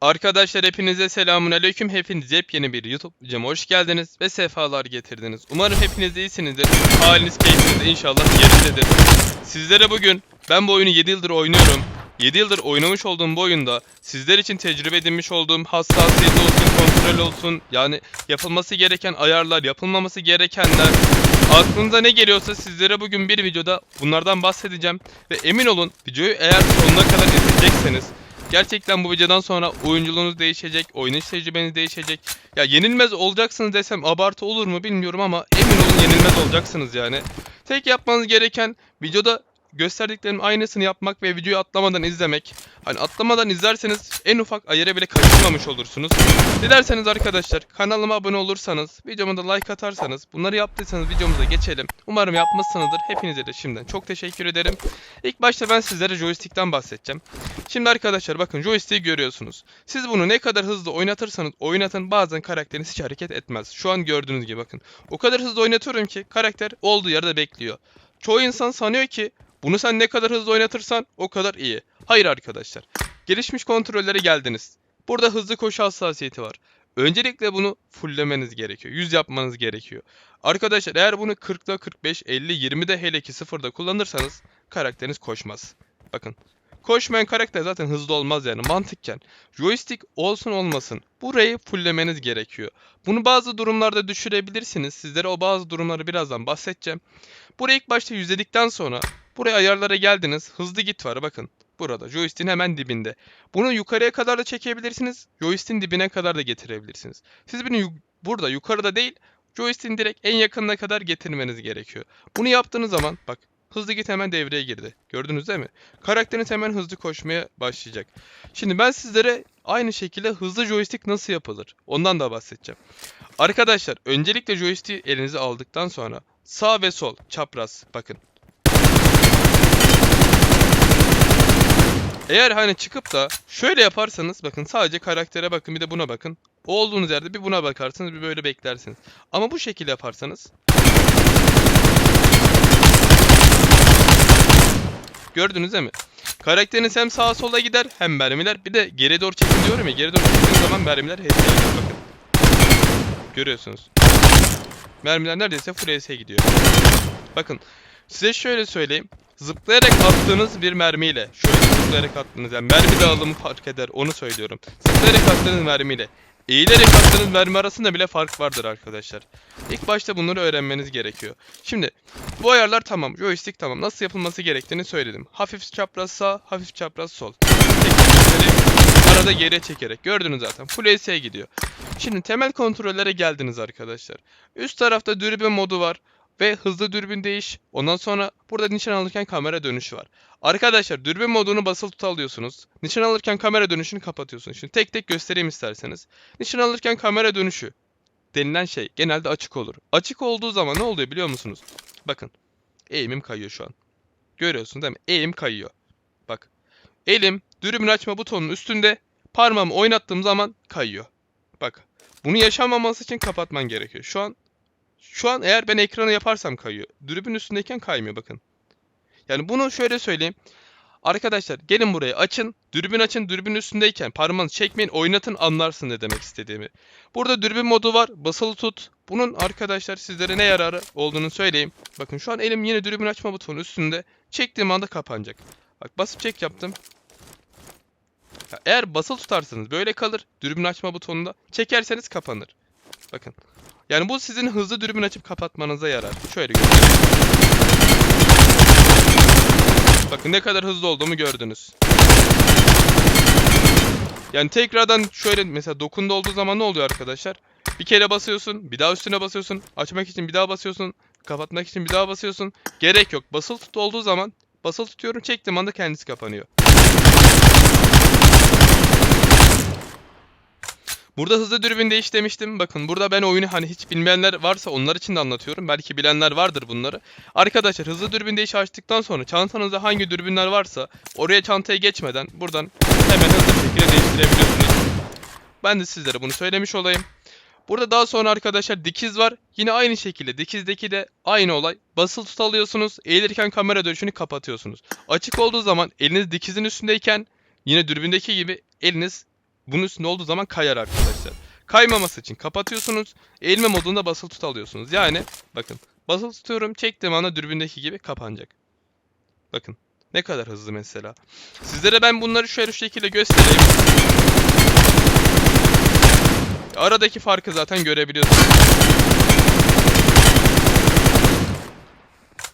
Arkadaşlar hepinize selamun aleyküm. Hepiniz yepyeni bir YouTube videoma hoş geldiniz ve sefalar getirdiniz. Umarım hepiniz iyisinizdir. Haliniz keyfiniz inşallah yerindedir. Sizlere bugün ben bu oyunu 7 yıldır oynuyorum. 7 yıldır oynamış olduğum bu oyunda sizler için tecrübe edinmiş olduğum hassasiyet olsun, kontrol olsun, yani yapılması gereken ayarlar, yapılmaması gerekenler, aklınıza ne geliyorsa sizlere bugün bir videoda bunlardan bahsedeceğim. Ve emin olun videoyu eğer sonuna kadar izleyecekseniz Gerçekten bu videodan sonra oyunculuğunuz değişecek, oynayış tecrübeniz değişecek. Ya yenilmez olacaksınız desem abartı olur mu bilmiyorum ama emin olun yenilmez olacaksınız yani. Tek yapmanız gereken videoda gösterdiklerim aynısını yapmak ve videoyu atlamadan izlemek. Hani atlamadan izlerseniz en ufak ayarı bile kaçırmamış olursunuz. Dilerseniz arkadaşlar kanalıma abone olursanız, videoma da like atarsanız, bunları yaptıysanız videomuza geçelim. Umarım yapmışsınızdır. Hepinize de şimdiden çok teşekkür ederim. İlk başta ben sizlere joystick'ten bahsedeceğim. Şimdi arkadaşlar bakın joystick'i görüyorsunuz. Siz bunu ne kadar hızlı oynatırsanız oynatın bazen karakteriniz hiç hareket etmez. Şu an gördüğünüz gibi bakın. O kadar hızlı oynatıyorum ki karakter olduğu yerde bekliyor. Çoğu insan sanıyor ki bunu sen ne kadar hızlı oynatırsan o kadar iyi. Hayır arkadaşlar. Gelişmiş kontrollere geldiniz. Burada hızlı koşu hassasiyeti var. Öncelikle bunu fulllemeniz gerekiyor. 100 yapmanız gerekiyor. Arkadaşlar eğer bunu 40'da 45, 50, 20'de hele ki 0'da kullanırsanız karakteriniz koşmaz. Bakın. Koşmayan karakter zaten hızlı olmaz yani mantıkken. Joystick olsun olmasın burayı fulllemeniz gerekiyor. Bunu bazı durumlarda düşürebilirsiniz. Sizlere o bazı durumları birazdan bahsedeceğim. Burayı ilk başta yüzledikten sonra buraya ayarlara geldiniz. Hızlı git var bakın. Burada joystick'in hemen dibinde. Bunu yukarıya kadar da çekebilirsiniz. Joystick'in dibine kadar da getirebilirsiniz. Siz bunu yu- burada yukarıda değil joystick'in direkt en yakınına kadar getirmeniz gerekiyor. Bunu yaptığınız zaman bak hızlı git hemen devreye girdi. Gördünüz değil mi? Karakteriniz hemen hızlı koşmaya başlayacak. Şimdi ben sizlere aynı şekilde hızlı joystick nasıl yapılır? Ondan da bahsedeceğim. Arkadaşlar öncelikle joystick'i elinize aldıktan sonra sağ ve sol çapraz bakın. Eğer hani çıkıp da şöyle yaparsanız bakın sadece karaktere bakın bir de buna bakın. O olduğunuz yerde bir buna bakarsınız bir böyle beklersiniz. Ama bu şekilde yaparsanız Gördünüz değil mi? Karakteriniz hem sağa sola gider hem mermiler bir de geri doğru çekin diyorum ya geri doğru çektiğiniz zaman mermiler HS'ye gidiyor bakın. Görüyorsunuz. Mermiler neredeyse full HS gidiyor. Bakın size şöyle söyleyeyim. Zıplayarak attığınız bir mermiyle şöyle zıplayarak attığınız yani mermi dağılımı fark eder onu söylüyorum. Zıplayarak attığınız mermiyle eğilerek attığınız mermi arasında bile fark vardır arkadaşlar. İlk başta bunları öğrenmeniz gerekiyor. Şimdi bu ayarlar tamam. Joystick tamam. Nasıl yapılması gerektiğini söyledim. Hafif çapraz sağ, hafif çapraz sol. Arada geriye çekerek. Gördünüz zaten. Full AS'e gidiyor. Şimdi temel kontrollere geldiniz arkadaşlar. Üst tarafta dürbün modu var. Ve hızlı dürbün değiş. Ondan sonra burada nişan alırken kamera dönüşü var. Arkadaşlar dürbün modunu basılı tut alıyorsunuz. Nişan alırken kamera dönüşünü kapatıyorsunuz. Şimdi tek tek göstereyim isterseniz. Nişan alırken kamera dönüşü denilen şey genelde açık olur. Açık olduğu zaman ne oluyor biliyor musunuz? Bakın. Eğimim kayıyor şu an. Görüyorsun değil mi? Eğim kayıyor. Bak. Elim dürbün açma butonunun üstünde parmağımı oynattığım zaman kayıyor. Bak. Bunu yaşanmaması için kapatman gerekiyor. Şu an şu an eğer ben ekranı yaparsam kayıyor. Dürbün üstündeyken kaymıyor bakın. Yani bunu şöyle söyleyeyim. Arkadaşlar gelin buraya açın. Dürbün açın. Dürbün üstündeyken parmağınızı çekmeyin. Oynatın anlarsın ne demek istediğimi. Burada dürbün modu var. Basılı tut. Bunun arkadaşlar sizlere ne yararı olduğunu söyleyeyim. Bakın şu an elim yine dürbün açma butonu üstünde. Çektiğim anda kapanacak. Bak basıp çek yaptım. Ya Eğer basılı tutarsanız böyle kalır. Dürbün açma butonunda. Çekerseniz kapanır. Bakın. Yani bu sizin hızlı dürbün açıp kapatmanıza yarar. Şöyle göstereyim. Bakın ne kadar hızlı olduğumu gördünüz. Yani tekrardan şöyle mesela dokunda olduğu zaman ne oluyor arkadaşlar? Bir kere basıyorsun, bir daha üstüne basıyorsun, açmak için bir daha basıyorsun, kapatmak için bir daha basıyorsun. Gerek yok. Basılı tut olduğu zaman basılı tutuyorum, çektiğim anda kendisi kapanıyor. Burada hızlı dürbün değiş demiştim. Bakın burada ben oyunu hani hiç bilmeyenler varsa onlar için de anlatıyorum. Belki bilenler vardır bunları. Arkadaşlar hızlı dürbün değiş açtıktan sonra çantanızda hangi dürbünler varsa oraya çantaya geçmeden buradan hemen hızlı şekilde değiştirebiliyorsunuz. Ben de sizlere bunu söylemiş olayım. Burada daha sonra arkadaşlar dikiz var. Yine aynı şekilde dikizdeki de aynı olay. Basılı tut alıyorsunuz. Eğilirken kamera dönüşünü kapatıyorsunuz. Açık olduğu zaman eliniz dikizin üstündeyken yine dürbündeki gibi eliniz bunun üstünde olduğu zaman kayar arkadaşlar. Kaymaması için kapatıyorsunuz. Eğilme modunda basılı tut alıyorsunuz. Yani bakın basılı tutuyorum çektiğim anda dürbündeki gibi kapanacak. Bakın ne kadar hızlı mesela. Sizlere ben bunları şöyle şu şekilde göstereyim. Aradaki farkı zaten görebiliyorsunuz.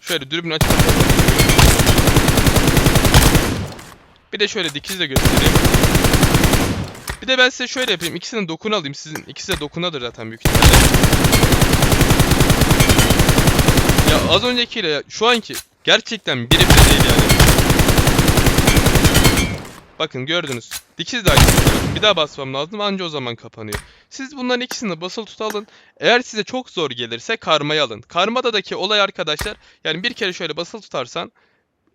Şöyle dürbünü açıp Bir de şöyle dikizle göstereyim. Bir de ben size şöyle yapayım. İkisinin dokunu alayım. Sizin ikisi de dokunadır zaten büyük ihtimalle. Ya az öncekiyle ya, şu anki gerçekten biri bile değil yani. Bakın gördünüz. Dikiz de aynı. Bir daha basmam lazım anca o zaman kapanıyor. Siz bunların ikisini basılı tut alın. Eğer size çok zor gelirse karmayı alın. Karmada'daki olay arkadaşlar yani bir kere şöyle basılı tutarsan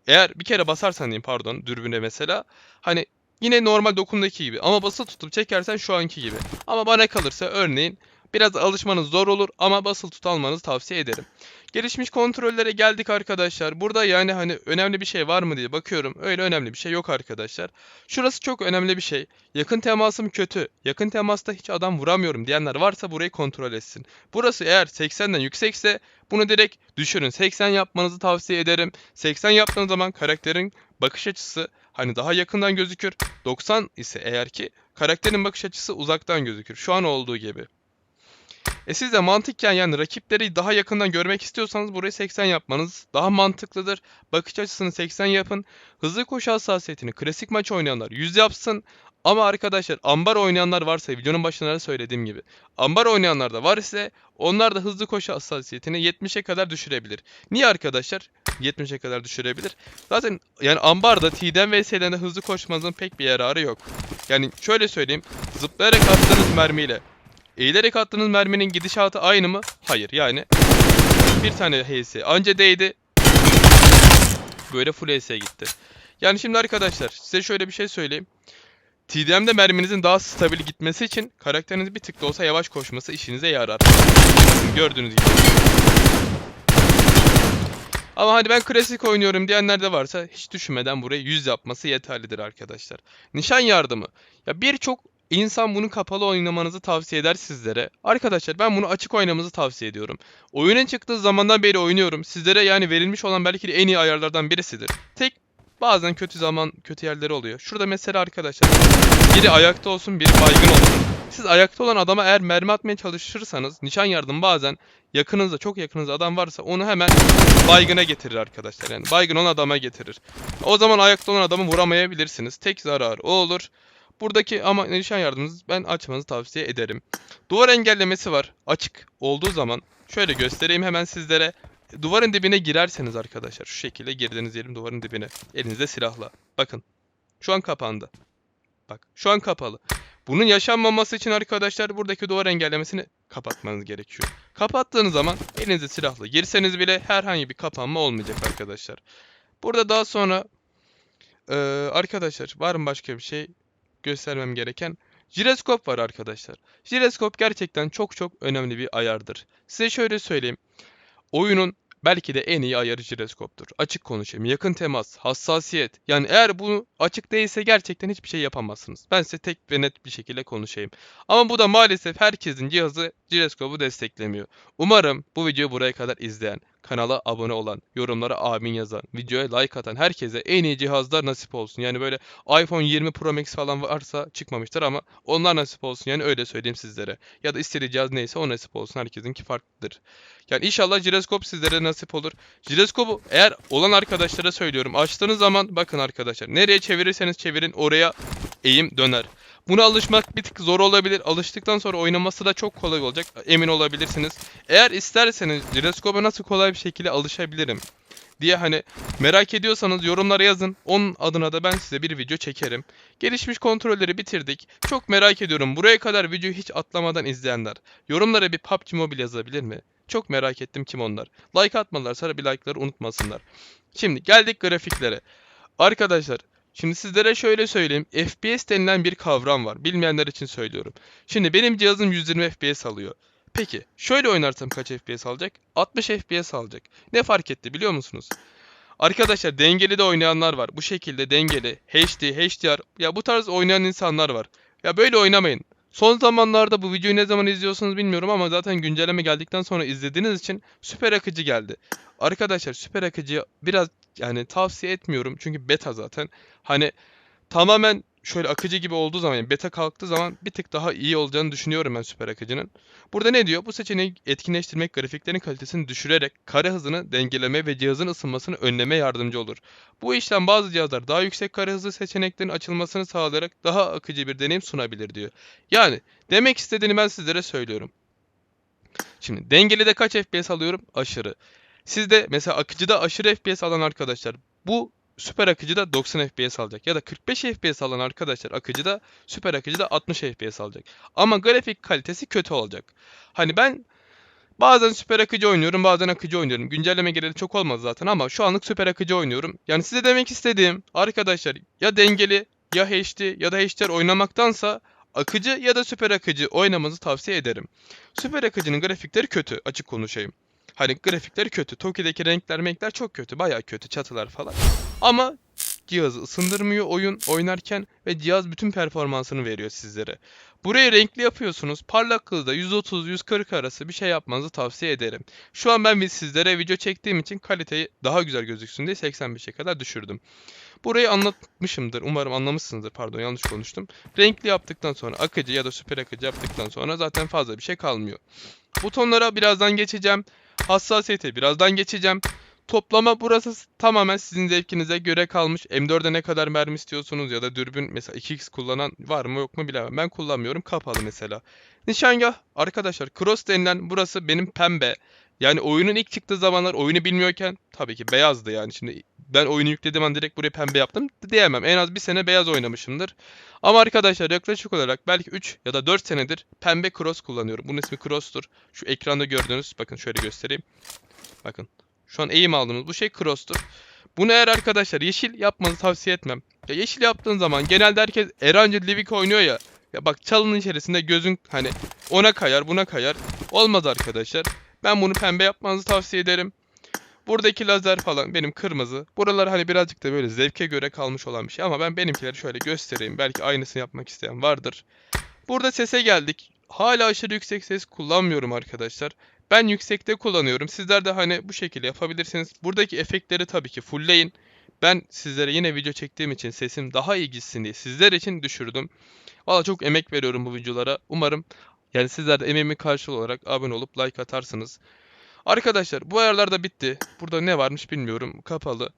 eğer bir kere basarsan diyeyim pardon dürbüne mesela hani yine normal dokundaki gibi ama basılı tutup çekersen şu anki gibi. Ama bana kalırsa örneğin biraz alışmanız zor olur ama basılı tut almanızı tavsiye ederim. Gelişmiş kontrollere geldik arkadaşlar. Burada yani hani önemli bir şey var mı diye bakıyorum. Öyle önemli bir şey yok arkadaşlar. Şurası çok önemli bir şey. Yakın temasım kötü. Yakın temasta hiç adam vuramıyorum diyenler varsa burayı kontrol etsin. Burası eğer 80'den yüksekse bunu direkt düşürün. 80 yapmanızı tavsiye ederim. 80 yaptığınız zaman karakterin bakış açısı hani daha yakından gözükür. 90 ise eğer ki karakterin bakış açısı uzaktan gözükür. Şu an olduğu gibi. E siz de mantıkken yani rakipleri daha yakından görmek istiyorsanız burayı 80 yapmanız daha mantıklıdır. Bakış açısını 80 yapın. Hızlı koşu hassasiyetini klasik maç oynayanlar 100 yapsın. Ama arkadaşlar ambar oynayanlar varsa videonun başında da söylediğim gibi. Ambar oynayanlar da var ise onlar da hızlı koşu hassasiyetini 70'e kadar düşürebilir. Niye arkadaşlar? 70'e kadar düşürebilir. Zaten yani ambarda T'den ve S'den de hızlı koşmanızın pek bir yararı yok. Yani şöyle söyleyeyim. Zıplayarak attığınız mermiyle Eğilerek attığınız merminin gidişatı aynı mı? Hayır yani. Bir tane HS anca değdi. Böyle full HS gitti. Yani şimdi arkadaşlar size şöyle bir şey söyleyeyim. TDM'de merminizin daha stabil gitmesi için karakteriniz bir tık da olsa yavaş koşması işinize yarar. Gördüğünüz gibi. Ama hani ben klasik oynuyorum diyenler de varsa hiç düşünmeden buraya 100 yapması yeterlidir arkadaşlar. Nişan yardımı. Ya birçok İnsan bunu kapalı oynamanızı tavsiye eder sizlere. Arkadaşlar ben bunu açık oynamanızı tavsiye ediyorum. Oyunun çıktığı zamandan beri oynuyorum. Sizlere yani verilmiş olan belki de en iyi ayarlardan birisidir. Tek bazen kötü zaman kötü yerleri oluyor. Şurada mesela arkadaşlar biri ayakta olsun biri baygın olsun. Siz ayakta olan adama eğer mermi atmaya çalışırsanız nişan yardım bazen yakınınızda çok yakınınızda adam varsa onu hemen baygına getirir arkadaşlar. Yani baygın olan adama getirir. O zaman ayakta olan adamı vuramayabilirsiniz. Tek zarar o olur. Buradaki ama nişan yardımınızı ben açmanızı tavsiye ederim. Duvar engellemesi var. Açık olduğu zaman şöyle göstereyim hemen sizlere. Duvarın dibine girerseniz arkadaşlar şu şekilde girdiğiniz yerim duvarın dibine. Elinizde silahla. Bakın. Şu an kapandı. Bak şu an kapalı. Bunun yaşanmaması için arkadaşlar buradaki duvar engellemesini kapatmanız gerekiyor. Kapattığınız zaman elinizde silahla girseniz bile herhangi bir kapanma olmayacak arkadaşlar. Burada daha sonra ee, arkadaşlar var mı başka bir şey? göstermem gereken jiroskop var arkadaşlar. Jiroskop gerçekten çok çok önemli bir ayardır. Size şöyle söyleyeyim. Oyunun belki de en iyi ayarı jiroskoptur. Açık konuşayım. Yakın temas, hassasiyet. Yani eğer bu açık değilse gerçekten hiçbir şey yapamazsınız. Ben size tek ve net bir şekilde konuşayım. Ama bu da maalesef herkesin cihazı jiroskopu desteklemiyor. Umarım bu videoyu buraya kadar izleyen, kanala abone olan, yorumlara amin yazan, videoya like atan herkese en iyi cihazlar nasip olsun. Yani böyle iPhone 20 Pro Max falan varsa çıkmamıştır ama onlar nasip olsun. Yani öyle söyleyeyim sizlere. Ya da istediği cihaz neyse o nasip olsun. Herkesinki farklıdır. Yani inşallah jiroskop sizlere nasip olur. Jiroskopu eğer olan arkadaşlara söylüyorum. Açtığınız zaman bakın arkadaşlar. Nereye çevirirseniz çevirin oraya eğim döner. Buna alışmak bir tık zor olabilir. Alıştıktan sonra oynaması da çok kolay olacak. Emin olabilirsiniz. Eğer isterseniz jiroskopa nasıl kolay bir şekilde alışabilirim diye hani merak ediyorsanız yorumlara yazın. Onun adına da ben size bir video çekerim. Gelişmiş kontrolleri bitirdik. Çok merak ediyorum. Buraya kadar videoyu hiç atlamadan izleyenler. Yorumlara bir PUBG Mobile yazabilir mi? Çok merak ettim kim onlar. Like atmalılarsa bir like'ları unutmasınlar. Şimdi geldik grafiklere. Arkadaşlar Şimdi sizlere şöyle söyleyeyim. FPS denilen bir kavram var. Bilmeyenler için söylüyorum. Şimdi benim cihazım 120 FPS alıyor. Peki şöyle oynarsam kaç FPS alacak? 60 FPS alacak. Ne fark etti biliyor musunuz? Arkadaşlar dengeli de oynayanlar var. Bu şekilde dengeli, HD, HDR ya bu tarz oynayan insanlar var. Ya böyle oynamayın. Son zamanlarda bu videoyu ne zaman izliyorsunuz bilmiyorum ama zaten güncelleme geldikten sonra izlediğiniz için süper akıcı geldi. Arkadaşlar süper akıcıya biraz yani tavsiye etmiyorum çünkü beta zaten. Hani tamamen şöyle akıcı gibi olduğu zaman yani beta kalktığı zaman bir tık daha iyi olacağını düşünüyorum ben süper akıcının. Burada ne diyor? Bu seçeneği etkinleştirmek grafiklerin kalitesini düşürerek kare hızını dengeleme ve cihazın ısınmasını önleme yardımcı olur. Bu işlem bazı cihazlar daha yüksek kare hızı seçeneklerin açılmasını sağlayarak daha akıcı bir deneyim sunabilir diyor. Yani demek istediğini ben sizlere söylüyorum. Şimdi dengeli de kaç FPS alıyorum? Aşırı. Sizde mesela akıcıda aşırı FPS alan arkadaşlar bu süper akıcıda 90 FPS alacak. Ya da 45 FPS alan arkadaşlar akıcıda süper akıcıda 60 FPS alacak. Ama grafik kalitesi kötü olacak. Hani ben bazen süper akıcı oynuyorum bazen akıcı oynuyorum. Güncelleme geleli çok olmaz zaten ama şu anlık süper akıcı oynuyorum. Yani size demek istediğim arkadaşlar ya dengeli ya HD ya da HDR oynamaktansa akıcı ya da süper akıcı oynamanızı tavsiye ederim. Süper akıcının grafikleri kötü açık konuşayım. Hani grafikleri kötü. Toki'deki renkler renkler çok kötü. Bayağı kötü çatılar falan. Ama cihazı ısındırmıyor oyun oynarken ve cihaz bütün performansını veriyor sizlere. Burayı renkli yapıyorsunuz. Parlaklığı da 130-140 arası bir şey yapmanızı tavsiye ederim. Şu an ben sizlere video çektiğim için kaliteyi daha güzel gözüksün diye 85'e kadar düşürdüm. Burayı anlatmışımdır. Umarım anlamışsınızdır. Pardon yanlış konuştum. Renkli yaptıktan sonra akıcı ya da süper akıcı yaptıktan sonra zaten fazla bir şey kalmıyor. Butonlara birazdan geçeceğim. Hassasiyete birazdan geçeceğim. Toplama burası tamamen sizin zevkinize göre kalmış. M4'e ne kadar mermi istiyorsunuz ya da dürbün mesela 2x kullanan var mı yok mu bilemem. Ben kullanmıyorum kapalı mesela. Nişangah arkadaşlar cross denilen burası benim pembe. Yani oyunun ilk çıktığı zamanlar oyunu bilmiyorken tabii ki beyazdı yani. Şimdi ben oyunu yüklediğim an direkt buraya pembe yaptım diyemem. En az bir sene beyaz oynamışımdır. Ama arkadaşlar yaklaşık olarak belki 3 ya da 4 senedir pembe cross kullanıyorum. Bunun ismi cross'tur. Şu ekranda gördüğünüz bakın şöyle göstereyim. Bakın şu an eğim aldığımız bu şey cross'tur. Bunu eğer arkadaşlar yeşil yapmanızı tavsiye etmem. Ya yeşil yaptığın zaman genelde herkes Erancı Livik oynuyor ya. Ya bak çalının içerisinde gözün hani ona kayar buna kayar. Olmaz arkadaşlar. Ben bunu pembe yapmanızı tavsiye ederim. Buradaki lazer falan benim kırmızı. Buralar hani birazcık da böyle zevke göre kalmış olan bir şey ama ben benimkileri şöyle göstereyim. Belki aynısını yapmak isteyen vardır. Burada sese geldik. Hala aşırı yüksek ses kullanmıyorum arkadaşlar. Ben yüksekte kullanıyorum. Sizler de hani bu şekilde yapabilirsiniz. Buradaki efektleri tabii ki fullleyin. Ben sizlere yine video çektiğim için sesim daha iyi gitsin diye sizler için düşürdüm. Valla çok emek veriyorum bu videolara. Umarım yani sizler de emeğimin karşılığı olarak abone olup like atarsınız. Arkadaşlar bu ayarlar da bitti. Burada ne varmış bilmiyorum. Kapalı.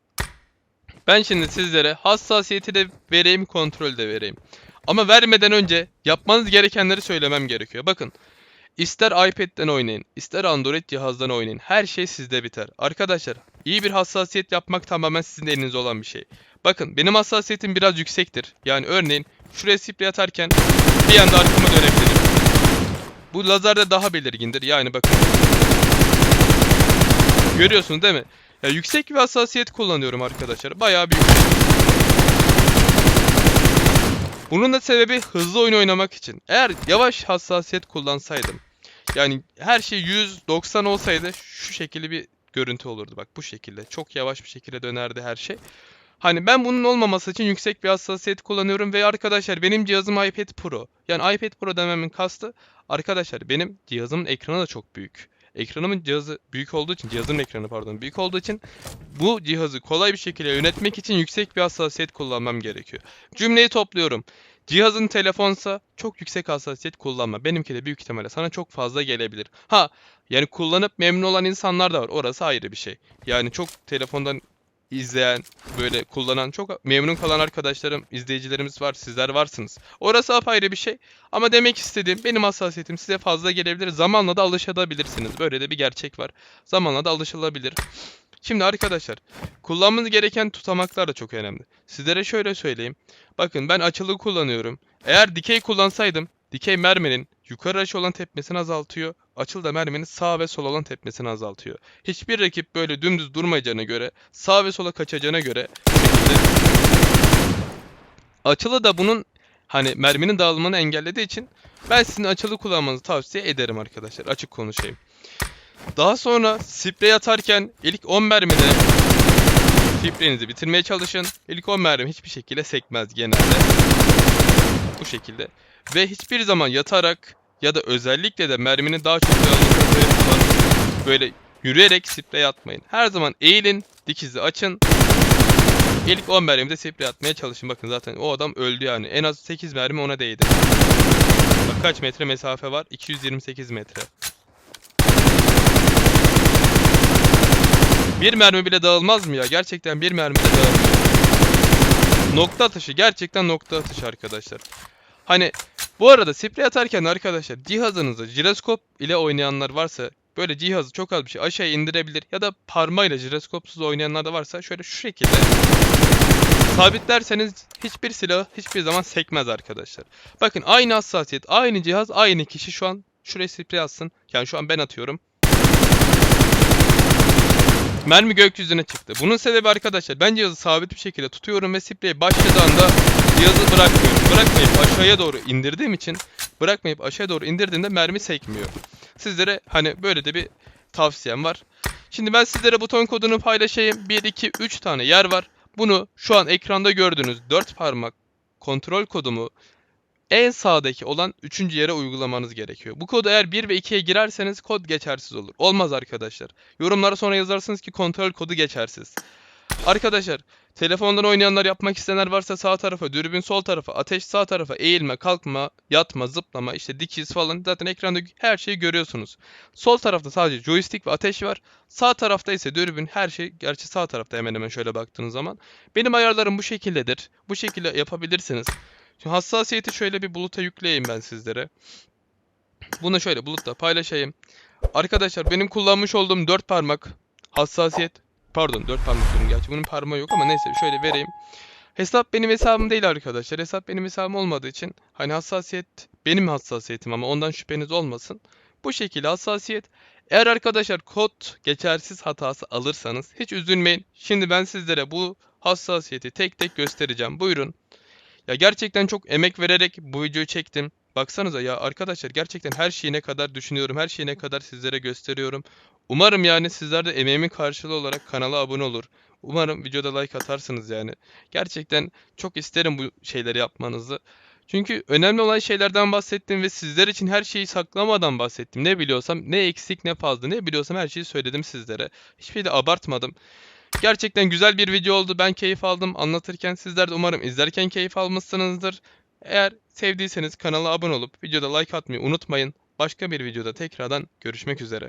Ben şimdi sizlere hassasiyeti de vereyim, kontrol de vereyim. Ama vermeden önce yapmanız gerekenleri söylemem gerekiyor. Bakın. İster iPad'den oynayın, ister Android cihazdan oynayın. Her şey sizde biter. Arkadaşlar, iyi bir hassasiyet yapmak tamamen sizin elinizde olan bir şey. Bakın, benim hassasiyetim biraz yüksektir. Yani örneğin şuraya sprey atarken bir anda arkama dönebilirim. Bu lazerde daha belirgindir. Yani bakın. Görüyorsunuz değil mi? Ya yüksek bir hassasiyet kullanıyorum arkadaşlar. Bayağı büyük. Bunun da sebebi hızlı oyun oynamak için. Eğer yavaş hassasiyet kullansaydım yani her şey 190 olsaydı şu şekilde bir görüntü olurdu. Bak bu şekilde. Çok yavaş bir şekilde dönerdi her şey. Hani ben bunun olmaması için yüksek bir hassasiyet kullanıyorum ve arkadaşlar benim cihazım iPad Pro. Yani iPad Pro dememin kastı arkadaşlar benim cihazımın ekranı da çok büyük. Ekranımın cihazı büyük olduğu için, cihazın ekranı pardon büyük olduğu için bu cihazı kolay bir şekilde yönetmek için yüksek bir hassasiyet kullanmam gerekiyor. Cümleyi topluyorum. Cihazın telefonsa çok yüksek hassasiyet kullanma. Benimki de büyük ihtimalle sana çok fazla gelebilir. Ha yani kullanıp memnun olan insanlar da var. Orası ayrı bir şey. Yani çok telefondan izleyen, böyle kullanan, çok memnun kalan arkadaşlarım, izleyicilerimiz var. Sizler varsınız. Orası apayrı bir şey. Ama demek istediğim benim hassasiyetim size fazla gelebilir. Zamanla da alışabilirsiniz. Böyle de bir gerçek var. Zamanla da alışılabilir. Şimdi arkadaşlar kullanmanız gereken tutamaklar da çok önemli. Sizlere şöyle söyleyeyim. Bakın ben açılı kullanıyorum. Eğer dikey kullansaydım dikey merminin yukarı açı olan tepmesini azaltıyor. Açılı da merminin sağ ve sol olan tepmesini azaltıyor. Hiçbir rakip böyle dümdüz durmayacağına göre sağ ve sola kaçacağına göre açılı da bunun hani merminin dağılımını engellediği için ben sizin açılı kullanmanızı tavsiye ederim arkadaşlar. Açık konuşayım. Daha sonra sprey atarken ilk 10 mermide spreyinizi bitirmeye çalışın. İlk 10 mermi hiçbir şekilde sekmez genelde. Bu şekilde. Ve hiçbir zaman yatarak ya da özellikle de merminin daha çok olan böyle yürüyerek sprey atmayın. Her zaman eğilin, dikizi açın. İlk 10 mermide sprey atmaya çalışın. Bakın zaten o adam öldü yani. En az 8 mermi ona değdi. Bak kaç metre mesafe var? 228 metre. Bir mermi bile dağılmaz mı ya? Gerçekten bir mermi de dağılmıyor. Nokta atışı. Gerçekten nokta atışı arkadaşlar. Hani bu arada sprey atarken arkadaşlar cihazınızı jiroskop ile oynayanlar varsa böyle cihazı çok az bir şey aşağı indirebilir ya da parmayla jiroskopsuz oynayanlar da varsa şöyle şu şekilde sabitlerseniz hiçbir silah hiçbir zaman sekmez arkadaşlar. Bakın aynı hassasiyet, aynı cihaz, aynı kişi şu an şuraya sprey atsın. Yani şu an ben atıyorum. Mermi gökyüzüne çıktı. Bunun sebebi arkadaşlar ben cihazı sabit bir şekilde tutuyorum ve sprey başladığı anda cihazı bırakmıyorum. Bırakmayıp aşağıya doğru indirdiğim için bırakmayıp aşağıya doğru indirdiğimde mermi sekmiyor. Sizlere hani böyle de bir tavsiyem var. Şimdi ben sizlere buton kodunu paylaşayım. 1, 2, 3 tane yer var. Bunu şu an ekranda gördüğünüz 4 parmak kontrol kodumu en sağdaki olan 3. yere uygulamanız gerekiyor. Bu kodu eğer 1 ve 2'ye girerseniz kod geçersiz olur. Olmaz arkadaşlar. Yorumlara sonra yazarsınız ki kontrol kodu geçersiz. Arkadaşlar telefondan oynayanlar yapmak isteyenler varsa sağ tarafa, dürbün sol tarafa, ateş sağ tarafa, eğilme, kalkma, yatma, zıplama, işte dikiz falan zaten ekranda her şeyi görüyorsunuz. Sol tarafta sadece joystick ve ateş var. Sağ tarafta ise dürbün her şey gerçi sağ tarafta hemen hemen şöyle baktığınız zaman. Benim ayarlarım bu şekildedir. Bu şekilde yapabilirsiniz. Şimdi hassasiyeti şöyle bir buluta yükleyeyim ben sizlere. Bunu şöyle bulutta paylaşayım. Arkadaşlar benim kullanmış olduğum 4 parmak hassasiyet pardon 4 parmak diyorum gerçi bunun parmağı yok ama neyse şöyle vereyim. Hesap benim hesabım değil arkadaşlar. Hesap benim hesabım olmadığı için hani hassasiyet benim hassasiyetim ama ondan şüpheniz olmasın. Bu şekilde hassasiyet. Eğer arkadaşlar kod geçersiz hatası alırsanız hiç üzülmeyin. Şimdi ben sizlere bu hassasiyeti tek tek göstereceğim. Buyurun. Ya gerçekten çok emek vererek bu videoyu çektim. Baksanıza ya arkadaşlar gerçekten her şeyine kadar düşünüyorum. Her şeyine kadar sizlere gösteriyorum. Umarım yani sizler de emeğimin karşılığı olarak kanala abone olur. Umarım videoda like atarsınız yani. Gerçekten çok isterim bu şeyleri yapmanızı. Çünkü önemli olan şeylerden bahsettim ve sizler için her şeyi saklamadan bahsettim. Ne biliyorsam ne eksik ne fazla ne biliyorsam her şeyi söyledim sizlere. Hiçbir de abartmadım. Gerçekten güzel bir video oldu. Ben keyif aldım anlatırken. Sizler de umarım izlerken keyif almışsınızdır. Eğer sevdiyseniz kanala abone olup videoda like atmayı unutmayın. Başka bir videoda tekrardan görüşmek üzere.